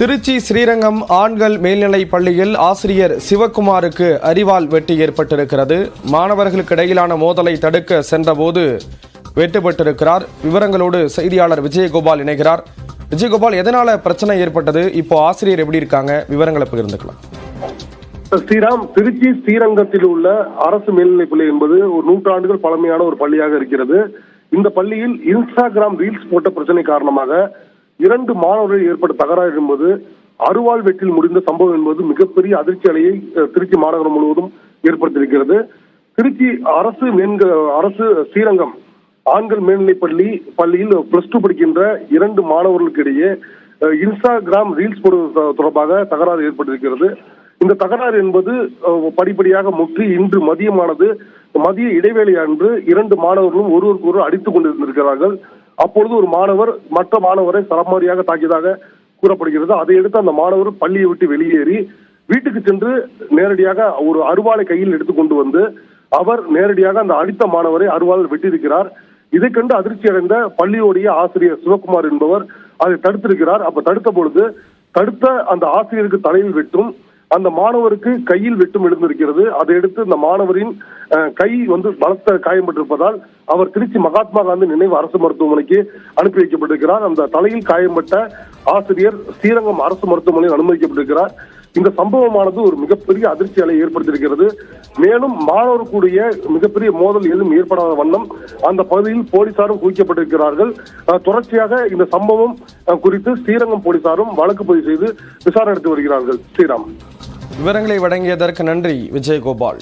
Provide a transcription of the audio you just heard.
திருச்சி ஸ்ரீரங்கம் ஆண்கள் மேல்நிலைப் பள்ளியில் ஆசிரியர் சிவக்குமாருக்கு அறிவால் வெட்டு ஏற்பட்டிருக்கிறது. மாணவர்களுக்கு இடையிலான மோதலை தடுக்க சென்றபோது வெட்டுப்பட்டிருக்கிறார். விவரங்களோடு செய்தியாளர் விஜயகோபால் இணைகிறார். விஜயகோபால் எதனால பிரச்சனை ஏற்பட்டது? இப்போ ஆசிரியர் எப்படி இருக்காங்க? விவரங்களை பகிர்ந்துக்கலாம். ஸ்ரீராம் திருச்சி ஸ்ரீரங்கத்தில் உள்ள அரசு மேல்நிலைப் பள்ளி என்பது ஒரு நூற்றாண்டுகள் பழமையான ஒரு பள்ளியாக இருக்கிறது. இந்த பள்ளியில் இன்ஸ்டாகிராம் ரீல்ஸ் போட்ட பிரச்சனை காரணமாக இரண்டு மாணவர்கள் ஏற்பட்ட தகராறு என்பது அருவாள் வெட்டில் முடிந்த சம்பவம் என்பது மிகப்பெரிய அதிர்ச்சி அலையை திருச்சி மாநகரம் முழுவதும் ஏற்படுத்தியிருக்கிறது. திருச்சி அரசு மேன்க அரசு ஸ்ரீரங்கம் ஆண்கள் மேல்நிலைப் பள்ளி பள்ளியில் பிளஸ் டூ படிக்கின்ற இரண்டு மாணவர்களுக்கு இடையே இன்ஸ்டாகிராம் ரீல்ஸ் போடுவது தொடர்பாக தகராறு ஏற்பட்டிருக்கிறது. இந்த தகராறு என்பது படிப்படியாக முற்றி இன்று மதியமானது மதிய இடைவேளை அன்று இரண்டு மாணவர்களும் ஒருவருக்கு அடித்துக் கொண்டிருந்திருக்கிறார்கள். அப்பொழுது ஒரு மாணவர் மற்ற மாணவரை சரமாரியாக தாக்கியதாக கூறப்படுகிறது. அதையடுத்து அந்த மாணவர் பள்ளியை விட்டு வெளியேறி வீட்டுக்கு சென்று நேரடியாக ஒரு அருவாளை கையில் எடுத்துக்கொண்டு வந்து அவர் நேரடியாக அந்த அடித்த மாணவரை அருவாள் வெட்டியிருக்கிறார். இதை கண்டு அதிர்ச்சி அடைந்த பள்ளியோடைய ஆசிரியர் சிவகுமார் என்பவர் அதை தடுத்திருக்கிறார். அப்ப தடுத்த பொழுது தடுத்த அந்த ஆசிரியருக்கு தலையில் வெட்டும் அந்த மாணவருக்கு கையில் வெட்டும் எழுந்திருக்கிறது. அதை எடுத்து இந்த மாணவரின் கை வந்து பலத்த காயம்பட்டிருப்பதால் அவர் திருச்சி மகாத்மா காந்தி நினைவு அரசு மருத்துவமனைக்கு அனுப்பி வைக்கப்பட்டிருக்கிறார். அந்த தலையில் காயம்பட்ட ஆசிரியர் ஸ்ரீரங்கம் அரசு மருத்துவமனையில் அனுமதிக்கப்பட்டிருக்கிறார். இந்த சம்பவமானது ஒரு மிகப்பெரிய அதிர்ச்சி அலை ஏற்படுத்தியிருக்கிறது. மேலும் மாணவர்களுடைய மிகப்பெரிய மோதல் எதுவும் ஏற்படாத வண்ணம் அந்த பகுதியில் போலீசாரும் குவிக்கப்பட்டிருக்கிறார்கள். தொடர்ச்சியாக இந்த சம்பவம் குறித்து ஸ்ரீரங்கம் போலீசாரும் வழக்கு பதிவு செய்து விசாரணை நடத்தி வருகிறார்கள். ஸ்ரீராம். விவரங்களை வழங்கியதற்கு நன்றி விஜயகோபால்.